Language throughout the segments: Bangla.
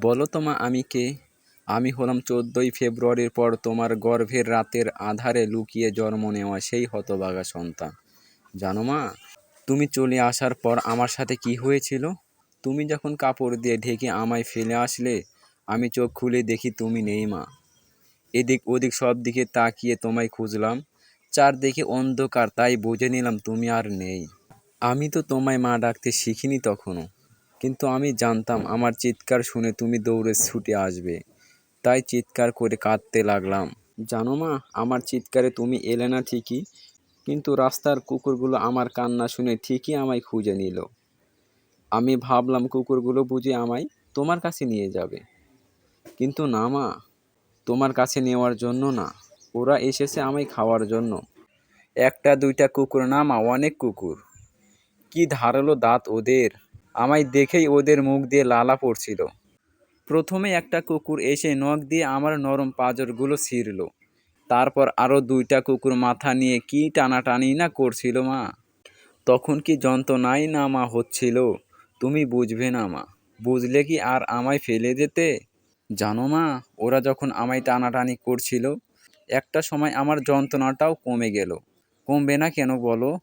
বলো তো মা আমি কে? আমি হলাম চোদ্দোই ফেব্রুয়ারির পর তোমার গর্ভের রাতের আধারে লুকিয়ে জন্ম নেওয়া সেই হতভাগা সন্তান। জানো মা, তুমি চলে আসার পর আমার সাথে কি হয়েছিল? তুমি যখন কাপড় দিয়ে ঢেকে আমায় ফেলে আসলে, আমি চোখ খুলে দেখি তুমি নেই মা। এদিক ওদিক সব দিকে তাকিয়ে তোমায় খুঁজলাম চারদিকে অন্ধকার, তাই বুঝে নিলাম তুমি আর নেই। আমি তো তোমায় মা ডাকতে শিখিনি তখনও। কিন্তু আমি জানতাম, আমার চিৎকার শুনে তুমি দৌড়ে ছুটে আসবে। তাই চিৎকার করে কাঁদতে লাগলাম। জানো মা, আমার চিৎকারে তুমি এলে না ঠিকই, কিন্তু রাস্তার কুকুরগুলো আমার কান্না শুনে ঠিকই আমায় খুঁজে নিল। আমি ভাবলাম কুকুরগুলো বুঝে আমায় তোমার কাছে নিয়ে যাবে। কিন্তু না মা, তোমার কাছে নেওয়ার জন্য না, ওরা এসেছে আমায় খাওয়ার জন্য। একটা দুইটা কুকুর না মা, অনেক কুকুর। কি ধারালো দাঁত ওদের। আমায় দেখেই ওদের মুখ দিয়ে লালা পড়ছিল। প্রথমে একটা কুকুর এসে নখ দিয়ে আমার নরম পাঁজরগুলো ছিঁড়ল। তারপর আরও দুইটা কুকুর মাথা নিয়ে কি টানাটানি না করছিল মা? তখন কি যন্ত্রণাই না মা হচ্ছিল? তুমি বুঝবে না মা। বুঝলে কি আর আমায় ফেলে যেতে? জানো মা, ওরা যখন আমায় টানাটানি করছিল, একটা সময় আমার যন্ত্রণাটাও কমে গেল। কমবে না কেন বলো?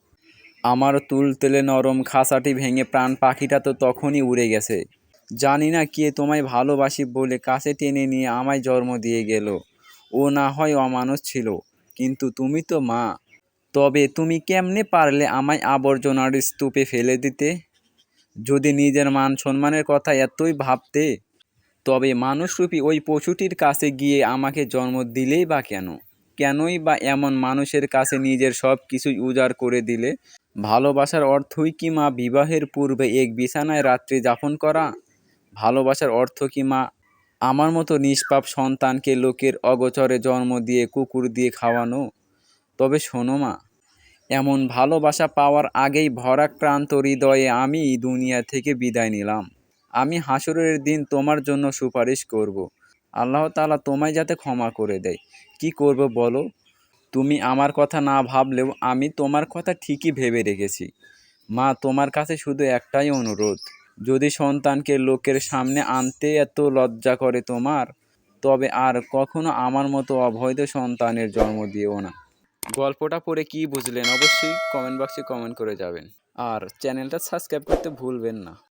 আমার তুলতেলে নরম খাসাটি ভেঙে প্রাণ পাখিটা তো তখনই উড়ে গেছে। জানি না কে তোমায় ভালোবাসি বলে কাছে টেনে নিয়ে আমায় জন্ম দিয়ে গেল। ও না হয় অমানুষ ছিল, কিন্তু তুমি তো মা। তবে তুমি কেমনে পারলে আমায় আবর্জনার স্তূপে ফেলে দিতে? যদি নিজের মান সম্মানের কথা এতই ভাবতে, তবে মানুষরূপী ওই পশুটির কাছে গিয়ে আমাকে জন্ম দিলেই বা কেন? কেনই বা এমন মানুষের কাছে নিজের সব কিছুই উজাড় করে দিলে? ভালোবাসার অর্থই কি মা বিবাহের পূর্বে এক বিছানায় রাত্রি যাপন করা? ভালোবাসার অর্থ কি মা, আমার মতো নিষ্পাপ সন্তানকে লোকের অগোচরে জন্ম দিয়ে, কুকুর দিয়ে খাওয়ানো? তবে শোনো মা, এমন ভালোবাসা পাওয়ার আগেই ভরাক্রান্ত হৃদয়ে আমি দুনিয়া থেকে বিদায় নিলাম। আমি হাসরের দিন তোমার জন্য সুপারিশ করব। আল্লাহ তালা তোমায় যাতে ক্ষমা করে দেয়। কি করব বলো? তুমি আমার কথা না ভাবলেও আমি তোমার কথা ঠিকই ভেবে রেখেছি। মা, তোমার কাছে শুধু একটাই অনুরোধ, যদি সন্তানকে লোকের সামনে আনতে এত লজ্জা করে তোমার, তবে আর কখনো আমার মতো অবৈধ সন্তানের জন্ম দিও না। গল্পটা পড়ে কি বুঝলেন অবশ্যই কমেন্ট বক্সে কমেন্ট করে যাবেন। আর চ্যানেলটা সাবস্ক্রাইব করতে ভুলবেন না।